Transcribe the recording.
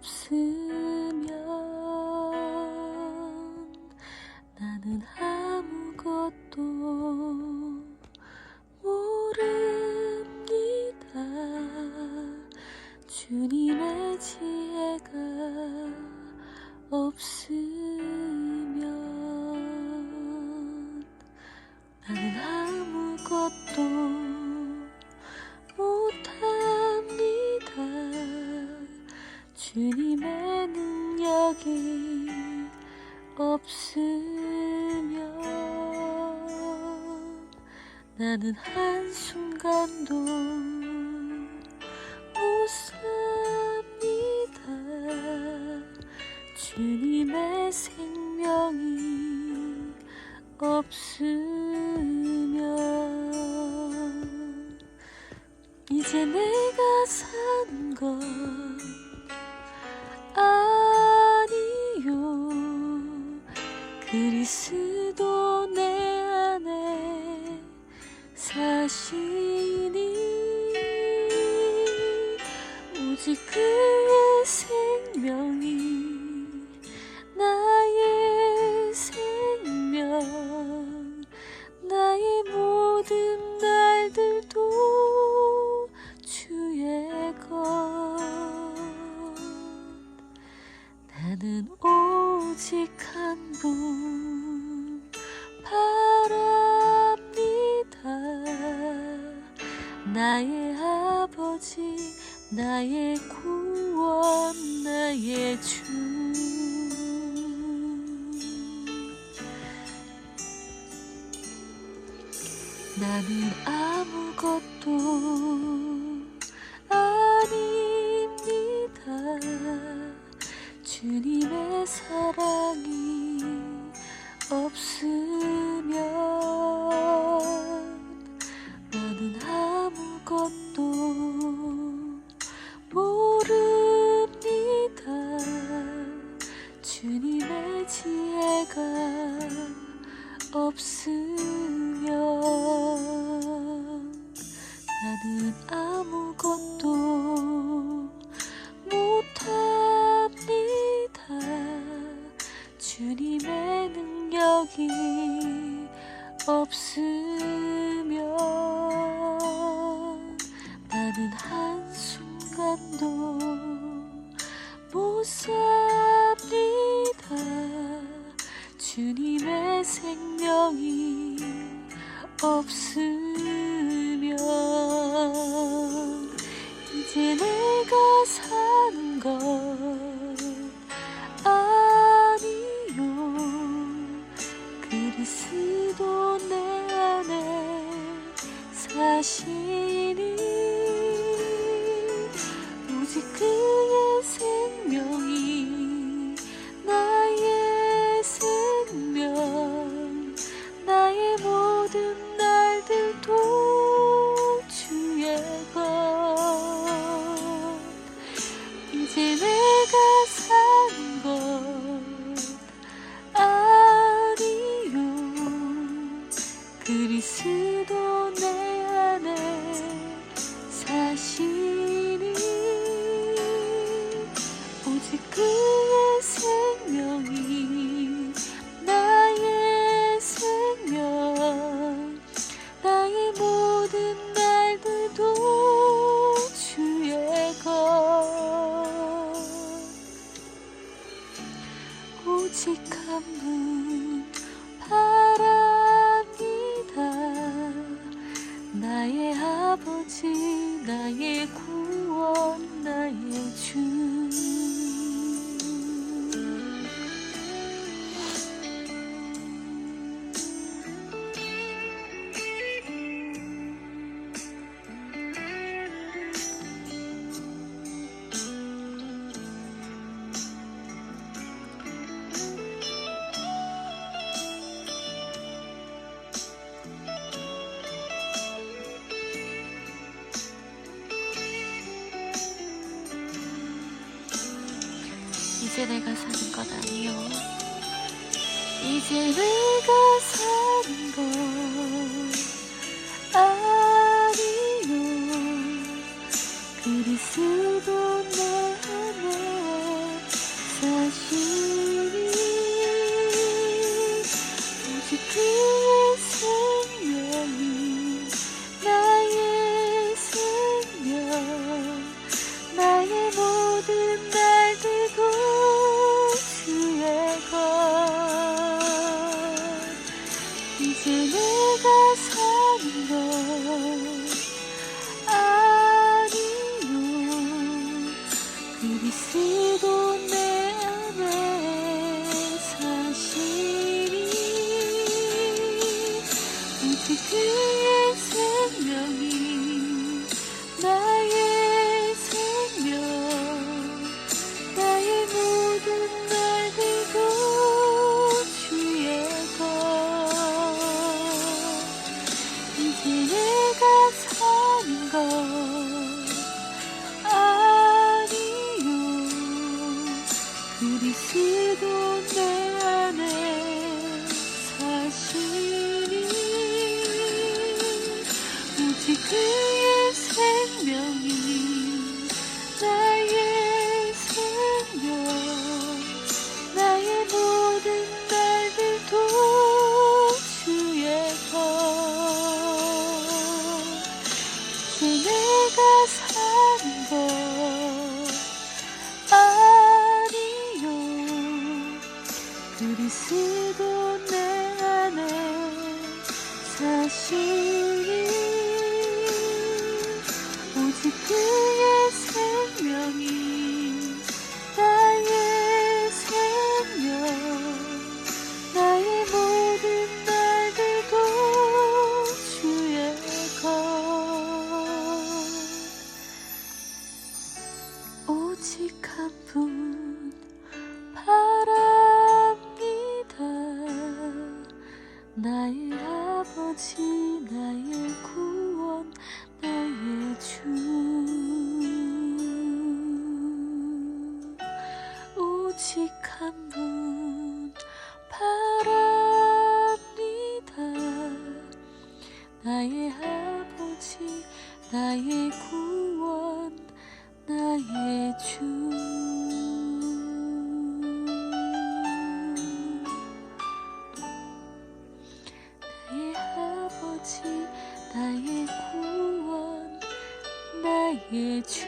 없으면 나는 아무것도 모릅니다. 주님의 지혜가 없으면 주님의 능력이 없으면 나는 한순간도 못 삽니다. 주님의 생명이 없으면 그리스도 내 안에 사시니 오직 그의 생명이 나의 생명 나의 모든 날들도 주의 것. 나는 오직 한분 나의 구원 나의 주. 나는 아무것도 없으면 나는 아무것도 못합니다. 주님의 능력이 없으면 없으면 이제 내가 사는 것 아니요. 그리스도 내 안에 사시니 오직 그 나의 구원 나의 주 이제 내가 사는 것 아니요. 이제 내가 사는 것 아니요. 그리스도 내 안에 사시니 오직 그의 생명이 나의 생명 나의 모든 날 그리스도 내 안에 오직 그 그리스도 내 안에 사시니 오직 그 그리스도 내 안에 사시니 오직 그 나의 아버지 나의 구원 나의 주. 오직 한 분 바랍니다. 나의 아버지 나의 구원 나의 아버지 나의 구원 나의 주